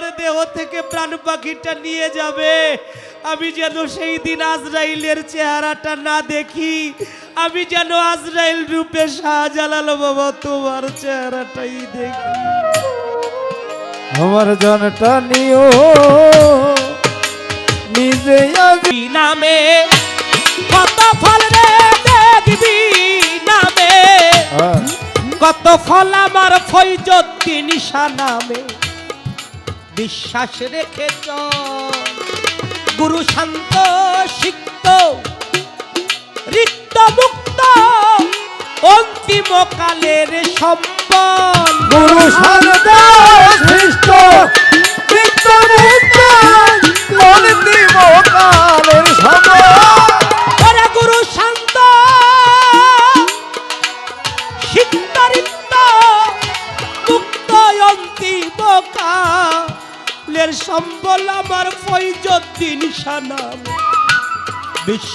আমার দেহ থেকে প্রাণ পাখিটা নিয়ে যাবে। আমি যেন সেই দিন আজরাইলের চেহারাটা না দেখি। আমি যেন আজরাইল রূপে শাহজালাল বাবা তোমার চেহারাটাই দেখি। আমার জনটা নিও। নিজে নামে কত ফল রে দেখবি নামে। কত ফল আমার ফৈজতি নিশা নামে। বিশ্বাস রেখে গুরু শান্ত, সিক্ত মুক্ত, অন্তিম কালের সম্পদ। গুরু শান্ত সৃষ্ট নিত্য মুক্ত মন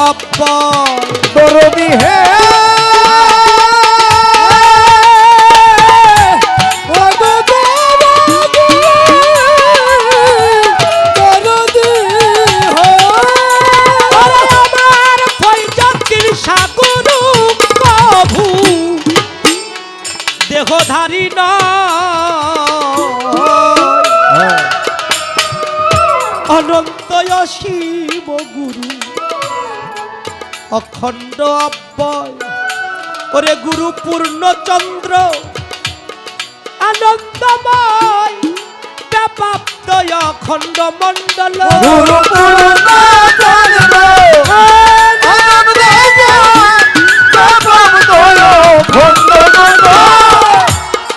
অপর। দরদি হে। দেহধারী নয়। অনন্ত শিব গুরু অখণ্ড অব্যয়। ওরে গুরু পূর্ণচন্দ্র আনন্দময় ব্যাপাপ্ত অখণ্ড মণ্ডল।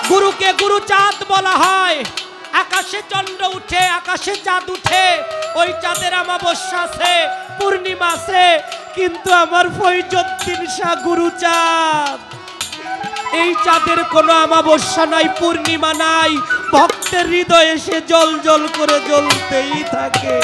গুরুকে গুরু চাঁদ বলা হয়। আকাশে চন্দ্র উঠে আকাশে চাঁদ উঠে। ওই চাঁদের অমাবস্যা আছে পূর্ণিমা আছে কিন্তু আমার ফৈজদ্দিন শাহ গুরু চাঁদ। এই চাঁদের কোনো আমাবস্যা নাই, পূর্ণিমা নাই। ভক্তের হৃদয়ে সে জল জল করে জ্বলতেই থাকে।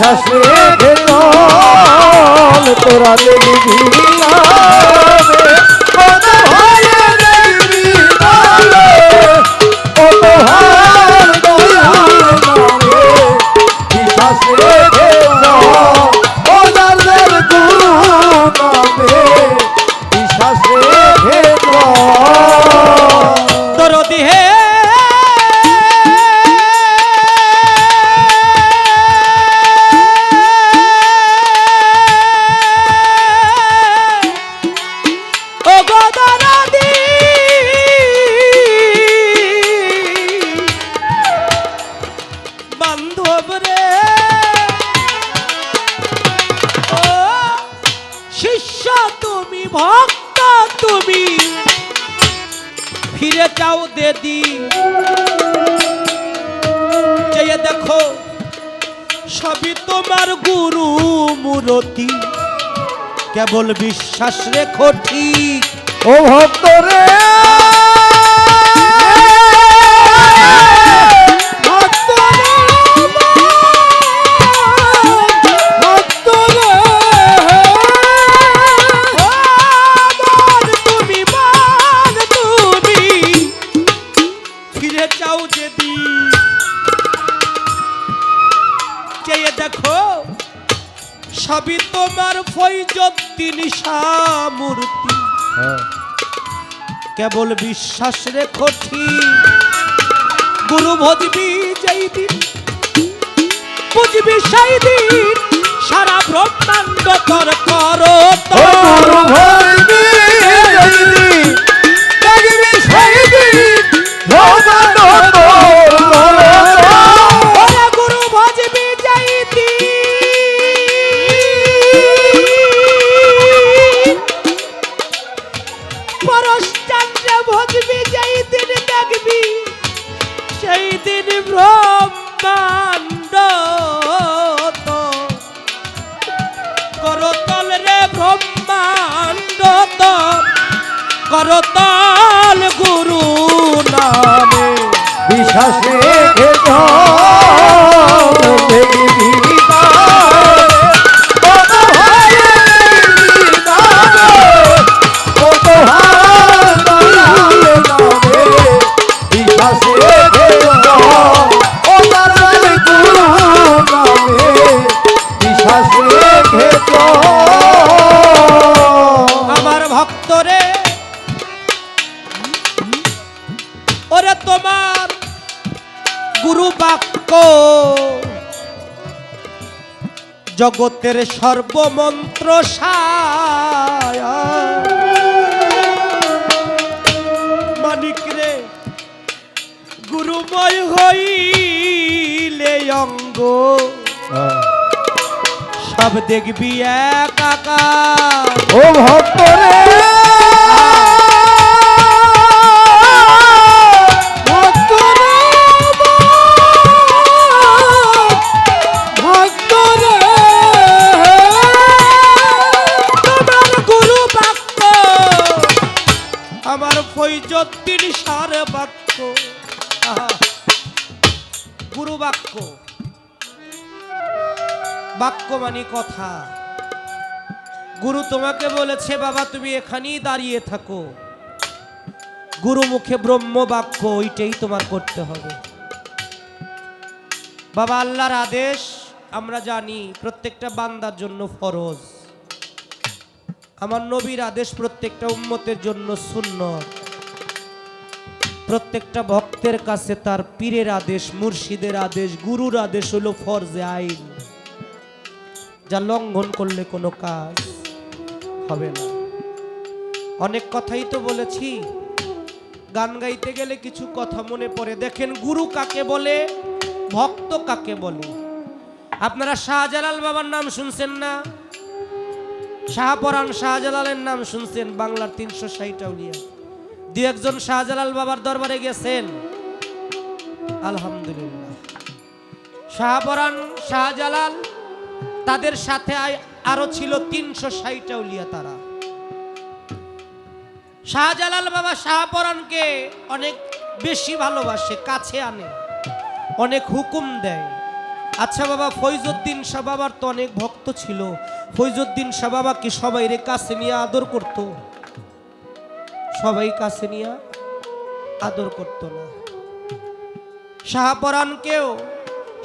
বিশ্বাস রেখে তোরা দেখবি কেবল বিশ্বাস রেখো ঠিক। ও ভক্ত রে যদি চেয়ে দেখো সবই তোমার ফৈজদ্দিন মূর্তি হ্যাঁ। কেবল বিশ্বাস রেখো ঠিক। গুরু ভজবি যেই দিন বুঝবি সেই দিন সারা ব্রহ্মাণ্ড কর করো ও করতল গুরু নামে। বিশ্বাস জগতের সর্বমন্ত্র মানিক রে গুরুময় হইলে অঙ্গ। সব দেখবি এক ও ভক্ত রে। বাক্য মানে কথা। গুরু তোমাকে বলেছে, বাবা, তুমি এখানেই দাঁড়িয়ে থাকো। গুরু মুখে ব্রহ্ম বাক্য, ওইটাই তোমার করতে হবে। বাবা, আল্লাহর আদেশ আমরা জানি, প্রত্যেকটা বান্দার জন্য ফরজ। আমার নবীর আদেশ প্রত্যেকটা উম্মতের জন্য শূন্য প্রত্যেকটা ভক্তের কাছে তার পীরের আদেশ, মুর্শিদের আদেশ, গুরুর আদেশ হলো ফরজে আইন। যা লঙ্ঘন করলে কোনো কাজ হবে না। অনেক কথাই তো বলেছি। গান গাইতে গেলে কিছু কথা মনে পড়ে। দেখেন গুরু কাকে বলে, ভক্ত কাকে বলে? আপনারা শাহজালাল বাবার নাম শুনছেন না? শাহপরান শাহজালালের নাম শুনছেন বাংলার তিনশো ষাট আউলিয়া। দু একজন শাহজালাল বাবার দরবারে গেছেন। আলহামদুলিল্লাহ। শাহপরান শাহজালাল তাদের সাথে আরও ছিল তিনশো ষাট উলিয়া তারা। শাহজালাল বাবা শাহপরানকে অনেক বেশি ভালোবাসে, কাছে আনে, অনেক হুকুম দেয়। আচ্ছা বাবা, ফৈজুদ্দিন শাহ বাবার তো অনেক ভক্ত ছিল। ফৈজুদ্দিন শাহ বাবাকে সবাই রে কাছে নিয়ে আদর করত। সবাই কাছে নিয়ে আদর করত না। শাহপরানকেও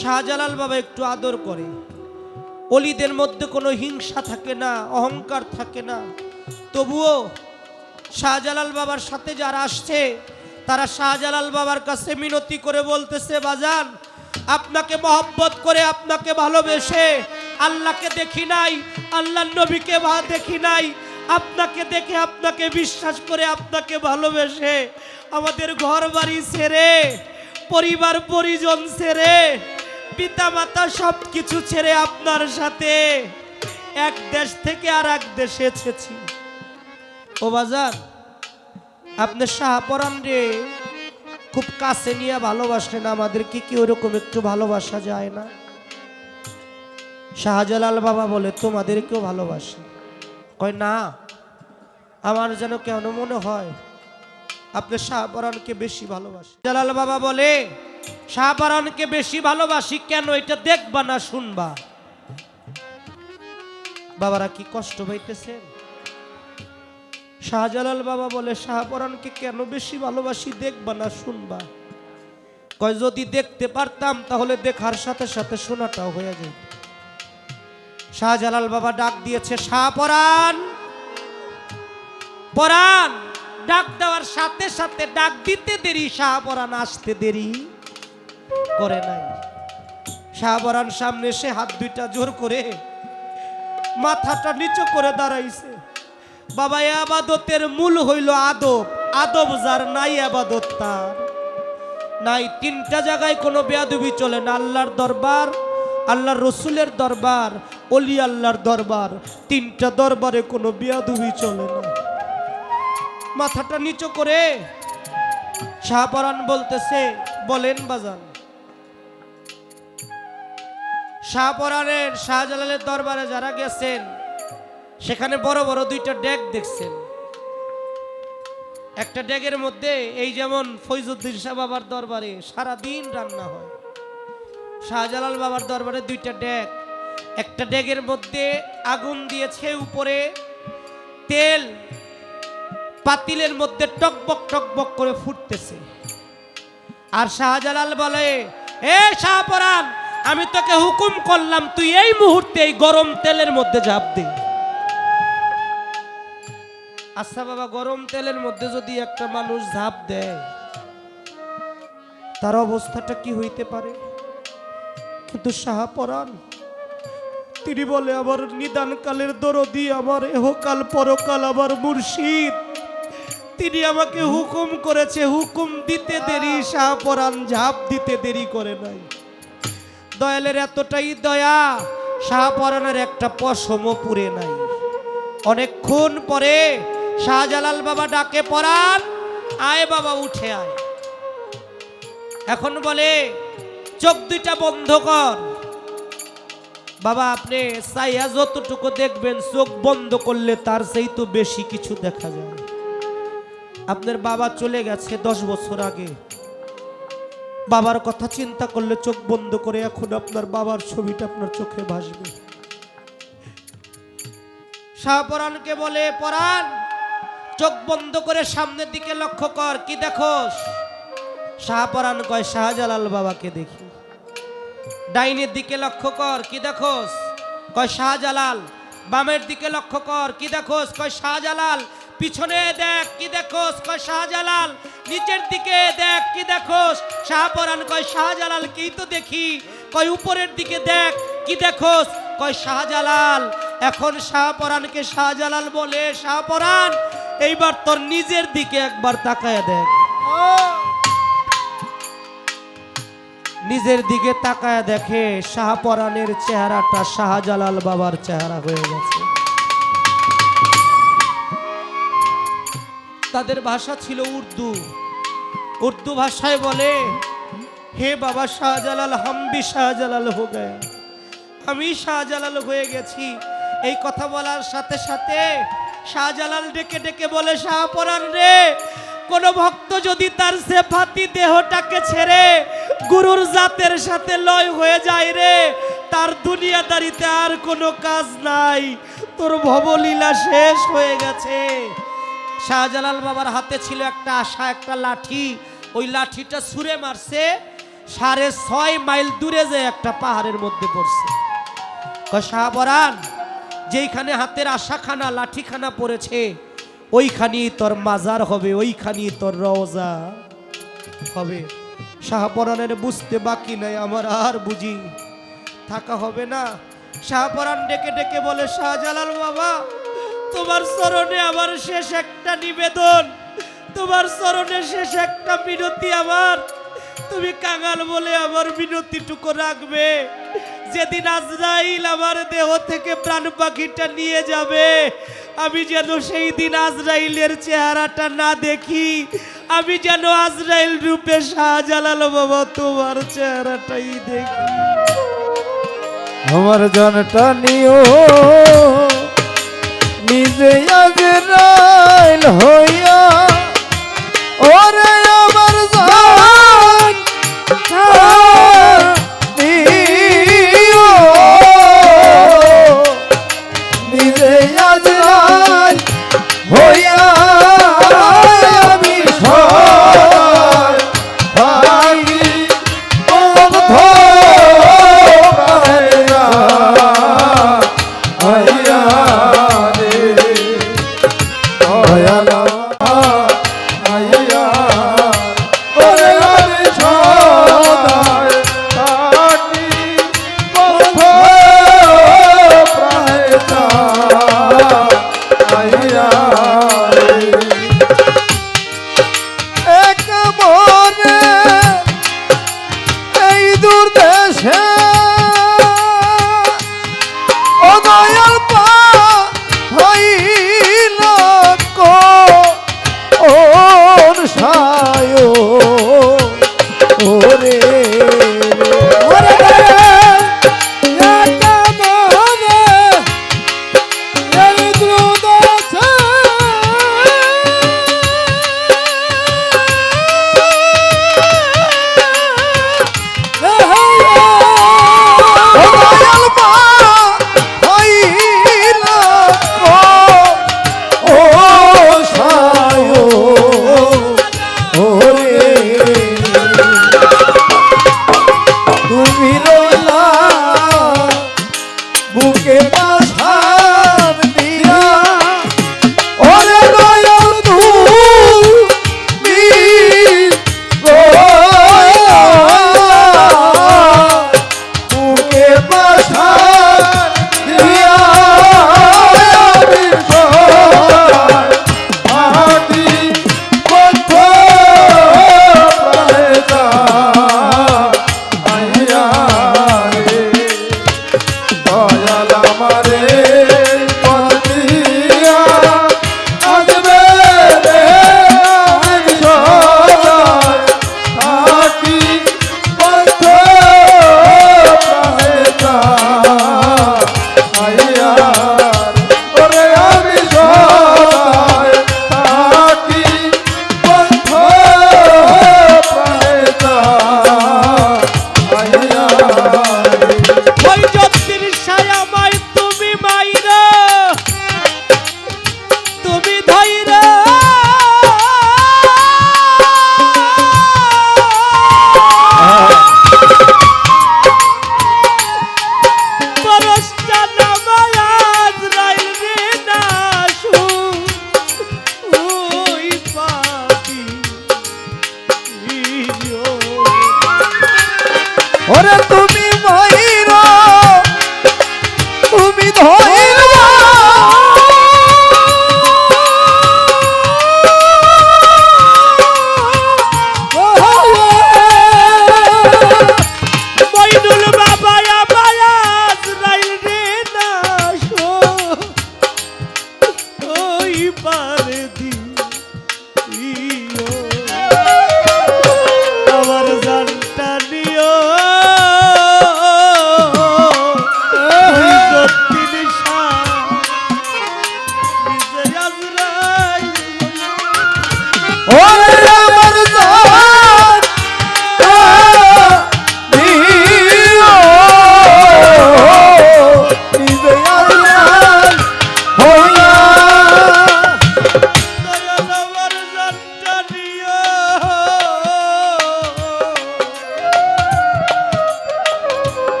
শাহজালাল বাবা একটু আদর করে। অলিদের মধ্যে কোনো হিংসা থাকে না, অহংকার থাকে না। তবুও শাহজালাল বাবার সাথে যারা আসছে, তারা শাহজালাল বাবার কাছে মিনতি করে বলতেছে, বাজান, আপনাকে মহব্বত করে আপনাকে ভালোবেসে আল্লাহকে দেখি নাই, আল্লাহর নবীকে দেখি নাই। আপনাকে দেখে আপনাকে বিশ্বাস করে আপনাকে ভালোবেসে আমাদের ঘর বাড়ি ছেড়ে, পরিবার পরিজন ছেড়ে পিতা মাতা সব কিছু ছেড়ে আপনার সাথে এক দেশ থেকে আর এক দেশে এসেছি। ও বাজার আপনি শাহপরান রে, খুব কাছে নিয়ে ভালোবাসলেন আমাদেরকে, কি ওরকম একটু ভালোবাসা যায় না? শাহজালাল বাবা বলে, তোমাদেরকেও ভালোবাসি। কয়, না, আমার যেন কেন মনে হয় আপনি শাহপরানকে বেশি ভালোবাসি জালাল বাবা বলে শাহপরানকে বেশি ভালোবাসি কেন? এটা দেখবা না শুনবা। বাবারা কি কষ্ট পাইতেছেন? শাহজালাল বাবা বলে শাহপরানকে কেন বেশি ভালোবাসি দেখবা না শুনবা? কয়, যদি দেখতে পারতাম, তাহলে দেখার সাথে সাথে শোনাটাও হয়ে যেত। শাহজালাল বাবা ডাক দিয়েছে শাহ পরাণ পরাণ ডাক দেওয়ার সাথে সাথে ডাক দিতে দেরি শাহ পরাণ আসতে দেরি করে নাই। শাহ পরাণ সামনে এসে হাত দুইটা জোর করে মাথাটা নিচু করে দাঁড়াইছে। বাবা আবাদতের মূল হইল আদব। আদব যার নাই, আবাদত তার। নাই, তিনটা জায়গায় কোনো বেয়াদবি চলে না। আল্লাহর দরবার, আল্লাহর রসুলের দরবার, অলি আল্লাহর দরবার, তিনটা দরবারে কোনো বেয়াদবি চলে না। মাথাটা নিচু করে শাহপরান বলতেছে, বলেন বাজান। শাহপরানের শাহজালালের দরবারে যারা গেছেন, সেখানে বড় বড় দুইটা ডেক দেখছেন। একটা ডেগের মধ্যে এই যেমন ফৈজুদ্দিন শাহ বাবার দরবারে সারা দিন রান্না হয়। শাহজালাল বাবার দরবারে দুইটা ডেক। একটা ডেগের মধ্যে আগুন দিয়েছে উপরে, তেল পাতিলের মধ্যে টকবক টকবক করে ফুটতেছে। আর শাহজালাল বলে, এ শাহপরান আমি তোকে হুকুম করলাম, তুই এই মুহূর্তে এই গরম তেলের মধ্যে ঝাঁপ দে। আচ্ছা বাবা, গরম তেলের মধ্যে যদি একটা মানুষ ঝাঁপ দেয়, তার অবস্থাটা কি হইতে পারে? কিন্তু শাহপরান তিনি বলে, আমার নিদান কালের দরদি, আমার এহকাল পরকাল, আমার মুর্শিদ তিনি আমাকে হুকুম করেছে, হুকুম দিতে দেরি শাহপরান ঝাঁপ দিতে দেরি করে নাই। দয়ালের এতটাই দয়া শাহপরানের একটা পশমও পুরে নাই। অনেকক্ষণ পরে শাহজালাল বাবা ডাকে পড়ান আয় বাবা, উঠে আয়। এখন বলে, চোখ দুইটা বন্ধ কর। বাবা, আপনি চাইয়া যতটুকু দেখবেন, চোখ বন্ধ করলে তার সেই তো বেশি কিছু দেখা যায় আপনার বাবা চলে গেছে দশ বছর আগে। বাবার কথা চিন্তা করলে চোখ বন্ধ করে এখন আপনার বাবার ছবিটা আপনার চোখে ভাসবে। শাহপরানকে বলে পরাণ চোখ বন্ধ করে সামনের দিকে লক্ষ্য কর, কি দেখোস? শাহপরান কয়, শাহজালাল বাবাকে দেখি। ডাইনের দিকে লক্ষ্য কর, কি দেখোস? কয়, শাহজালাল, বামের দিকে লক্ষ্য কর, কি দেখোস? কয়, শাহজালাল পিছনে দেখ কি দেখোস, কয় শাহজালাল। নিচের দিকে দেখ কি দেখোস শাহপরান কয়, শাহজালাল, কি তো দেখি? কয়, উপরের দিকে দেখ কি দেখোস? কয়, শাহজালাল, এখন শাহপরানকে শাহজালাল বলে শাহপরান এইবার তোর নিজের দিকে একবার তাকায় দেখ। নিজের দিকে তাকায় দেখে শাহপরানের চেহারাটা শাহজালাল বাবার চেহারা হয়ে গেছে। তাদের ভাষা ছিল উর্দু। উর্দু ভাষায় বলে, হে বাবা শাহজালাল, হাম ভি শাহজালাল হো গয়া। আমি শাহজালাল হয়ে গেছি। এই কথা বলার সাথে সাথে শাহজালাল ডেকে ডেকে বলে শাহপরান রে, কোন ভক্ত যদি তার সেফাতি দেহটাকে ছেড়ে গুরুর জাতের সাথে লয় হয়ে যায় রে, তার দুনিয়াদারিতে আর কোনো কাজ নাই। তোর ভবলীলা শেষ হয়ে গেছে। শাহজালাল বাবার হাতে ছিল একটা আশা, একটা লাঠি। ওই লাঠিটা ছুঁড়ে মারছে, সাড়ে ছয় মাইল দূরে যে একটা পাহাড়ের মধ্যে পড়ছে। শাহবরান যেইখানে হাতের আশাখানা, লাঠিখানা পড়েছে ওইখানি তোর মাজার হবে ওইখানি তোর রওজা হবে। শাহপরানের বুঝতে বাকি নাই, আমার আর বুঝি থাকা হবে না। শাহপরান ডেকে ডেকে বলে, শাহজালাল বাবা তোমার চরণে আমার শেষ একটা নিবেদন। তোমার চরণে শেষ একটা বিনতি আমার। তুমি কাঙাল বলে আমার বিনতিটুকু রাখবে। যেদিন আজরাইল আমার দেহ থেকে প্রাণ পাখিটা নিয়ে যাবে, আমি যেন সেই দিন আজরাইলের চেহারাটা না দেখি, আমি যেন আজরাইল রূপে শাহজালাল বাবা তোমার চেহারাটাই দেখি। আমার জনটা নিও। নিজে আজরাইল রাইল হইয়া ওরে আমার জান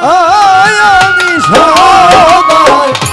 আমি সবাই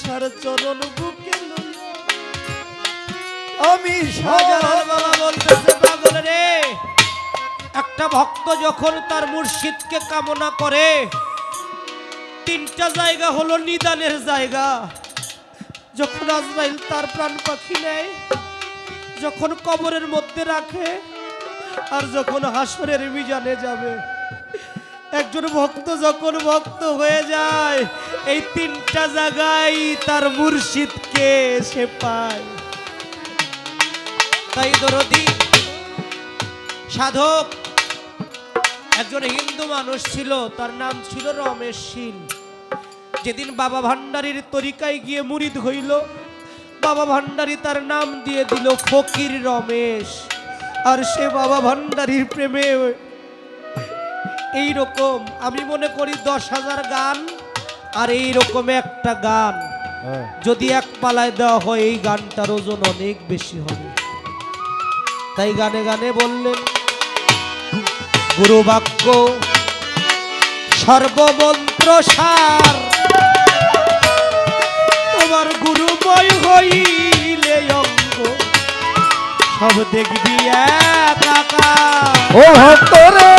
সার চরণ বুকে আমি হাজার বাবা বলতেছে পাগল রে, একটা ভক্ত যখন তার মুর্শিদকে কামনা করে, তিনটা জায়গা হলো নিদানের জায়গা। যখন আজরাইল তার প্রাণ পাখি নেয়, যখন কবরের মধ্যে রাখে, আর যখন হাসরের মিজানে যাবে, একজন ভক্ত যখন ভক্ত হয়ে যায় এই তিনটা জায়গায় তার মুর্শিদকে সে পায়। তাই দরদি, সাধক, একজন হিন্দু মানুষ ছিল, তার নাম ছিল রমেশ শীল যেদিন বাবা ভান্ডারীর তরিকায় গিয়ে মুরিদ হইল, বাবা ভান্ডারী তার নাম দিয়ে দিল ফকির রমেশ। আর সে বাবা ভান্ডারীর প্রেমে এই রকম আমি মনে করি দশ হাজার গান আর এই রকম একটা গান যদি এক পালায় দেওয়া হয় এই গানটার ওজন অনেক বেশি হবে। তাই গানে গানে বললেন গুরু বাক্য সর্বমন্ত্র সার। তোমার গুরু গুরুময় হইলে অঙ্গ সব দেখবি একা ও ভক্তরে!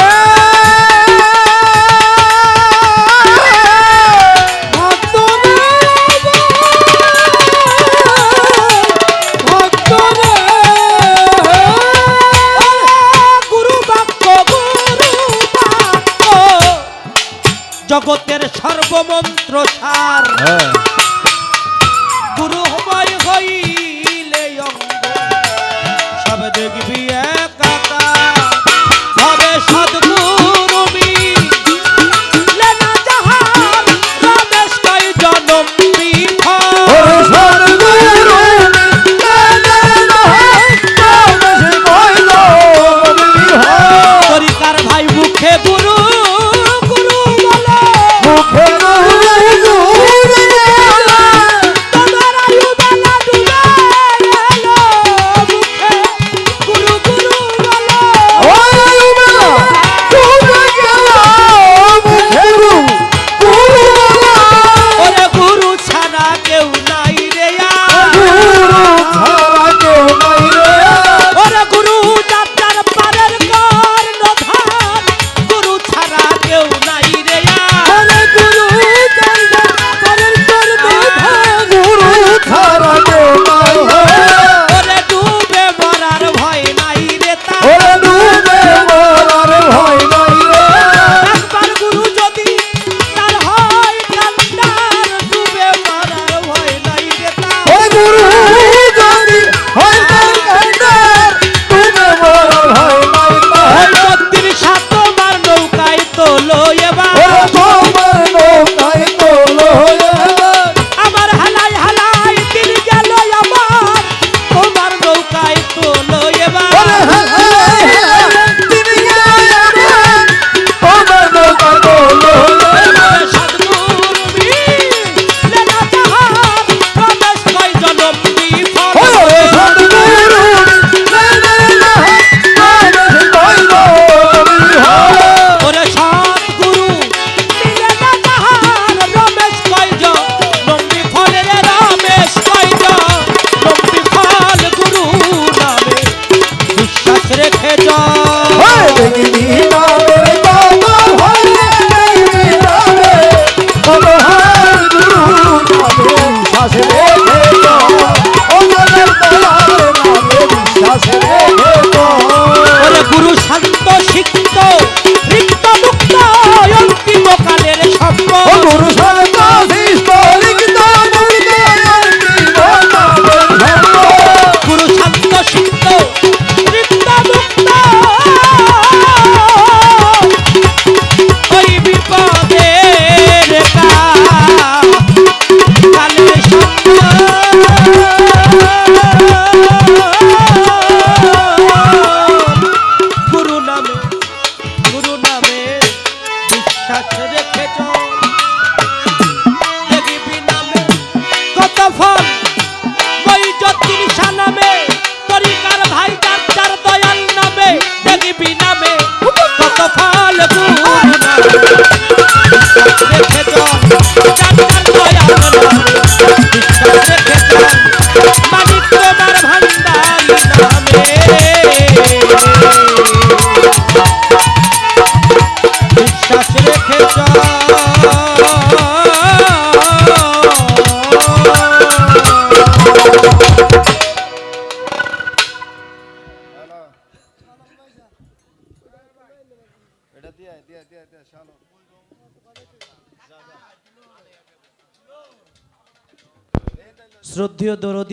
শ্রদ্ধেয় দরদি